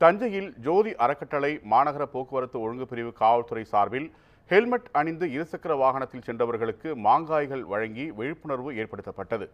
தஞ்சையில் ஜோதி அறக்கட்டளை மாநகர போக்குவரத்து ஒழுங்கு பிரிவு காவல்துறை சார்பில் ஹெல்மெட் அணிந்து இருசக்கர வாகனத்தில் சென்றவர்களுக்கு மாங்காய்கள் வழங்கி விழிப்புணர்வு ஏற்படுத்தப்பட்டது.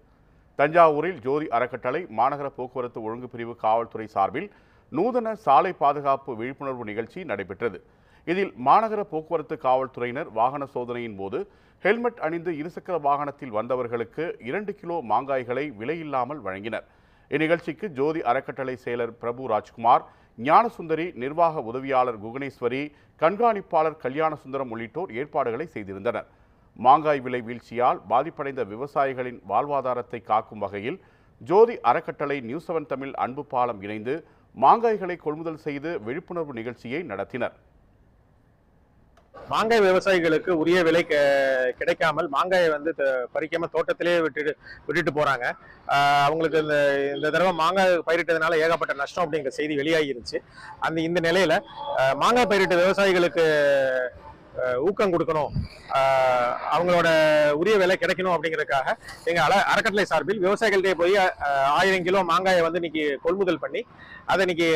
தஞ்சாவூரில் ஜோதி அறக்கட்டளை மாநகர போக்குவரத்து ஒழுங்கு பிரிவு காவல்துறை சார்பில் நூதன சாலை பாதுகாப்பு விழிப்புணர்வு நிகழ்ச்சி நடைபெற்றது. இதில் மாநகர போக்குவரத்து காவல்துறையினர் வாகன சோதனையின் போது ஹெல்மெட் அணிந்து இருசக்கர வாகனத்தில் வந்தவர்களுக்கு இரண்டு கிலோ மாங்காய்களை விலையில்லாமல் வழங்கினர். இந்நிகழ்ச்சிக்கு ஜோதி அறக்கட்டளை செயலர் பிரபு ராஜ்குமார் ஞானசுந்தரி நிர்வாக உதவியாளர் குகணேஸ்வரி கண்காணிப்பாளர் கல்யாணசுந்தரம் உள்ளிட்டோர் ஏற்பாடுகளை செய்திருந்தனர். மாங்காய் விலை வீழ்ச்சியால் பாதிப்படைந்த விவசாயிகளின் வாழ்வாதாரத்தை காக்கும் வகையில் ஜோதி அறக்கட்டளை நியூஸ் செவன் தமிழ் அன்பு பாலம் இணைந்து மாங்காய்களை கொள்முதல் செய்து விழிப்புணர்வு நிகழ்ச்சியை நடத்தினர். மாங்காய் விவசாயிகளுக்கு உரிய விலை கெ- கிடைக்காமல் மாங்காயை வந்து த- தோட்டத்திலே விட்டுட்டு விட்டுட்டு போகிறாங்க அவங்களுக்கு இந்த இந்த தடவை மாங்காய் பயிரிட்டதுனால ஏகப்பட்ட நஷ்டம் அப்படிங்கிற செய்தி வெளியாகிருச்சு. அந்த இந்த நிலையில் மாங்காய் பயிரிட்ட விவசாயிகளுக்கு ஊக்கம் கொடுக்கணும். அவங்களோட உரிய விலை கிடைக்கணும் அப்படிங்கறதுக்காக எங்கள் அல அறக்கட்டளை சார்பில் விவசாயிகள்கிட்ட போய் ஆயிரம் கிலோ மாங்காயை வந்து இன்னைக்கு கொள்முதல் பண்ணி அதை இன்னைக்கு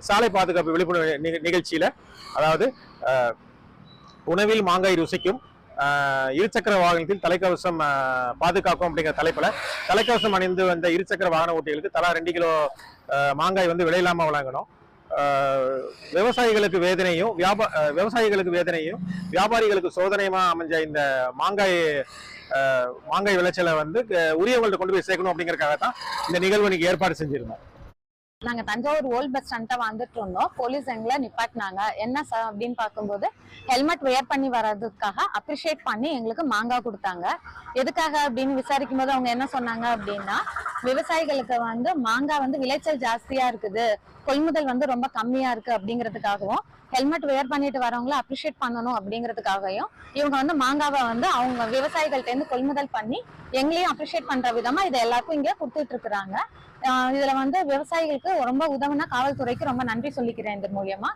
சாலை பாதுகாப்பு விழிப்புணர்வு நிகழ்ச்சியில் அதாவது உணவில் மாங்காய் ருசிக்கும் இருசக்கர வாகனத்தில் தலைக்கவசம் பாதுகாக்கும் அப்படிங்கிற தலைப்புல. தலைக்கவசம் அணிந்து வந்த இருசக்கர வாகன ஓட்டிகளுக்கு தலா ரெண்டு கிலோ மாங்காய் வந்து விலையில்லாமல் வழங்கணும். விவசாயிகளுக்கு வேதனையும் வியாபா விவசாயிகளுக்கு வேதனையும் வியாபாரிகளுக்கு சோதனையுமா அமைஞ்ச இந்த மாங்காய் மாங்காய் விளைச்சலை வந்து உரியவங்கள்ட்ட கொண்டு போய் சேர்க்கணும் அப்படிங்கறக்காக தான் இந்த நிகழ்வு இன்னைக்கு ஏற்பாடு செஞ்சிருந்தோம். நாங்க தஞ்சாவூர் ஓல்ட் பஸ் ஸ்டாண்ட வந்துட்டு இருந்தோம். போலீஸ் எங்களை நிப்பாட்டினாங்க. என்ன சார் அப்படின்னு பார்க்கும்போது ஹெல்மெட் வேர் பண்ணி வர்றதுக்காக அப்ரிஷியேட் பண்ணி எங்களுக்கு மாங்காய் கொடுத்தாங்க. எதுக்காக அப்படின்னு விசாரிக்கும் போது அவங்க என்ன சொன்னாங்க அப்படின்னா விவசாயிகளுக்கு வந்து மாங்காய் வந்து விளைச்சல் ஜாஸ்தியா இருக்குது. கொள்முதல் வந்து ரொம்ப கம்மியா இருக்கு அப்படிங்கிறதுக்காகவும் ஹெல்மெட் வேர் பண்ணிட்டு வரவங்களை அப்ரிஷியேட் பண்ணணும் அப்படிங்கிறதுக்காகவும் இவங்க வந்து மாங்காவை வந்து அவங்க விவசாயிகள்ட்ட இருந்து கொள்முதல் பண்ணி எங்களையும் அப்ரிஷியேட் பண்ற விதமா இதை எல்லாருக்கும் இங்க கொடுத்துட்டு இருக்கிறாங்க. இதுல வந்து விவசாயிகளுக்கு ரொம்ப உதவுனா காவல்துறைக்கு ரொம்ப நன்றி சொல்லிக்கிறேன் இது மூலியமா.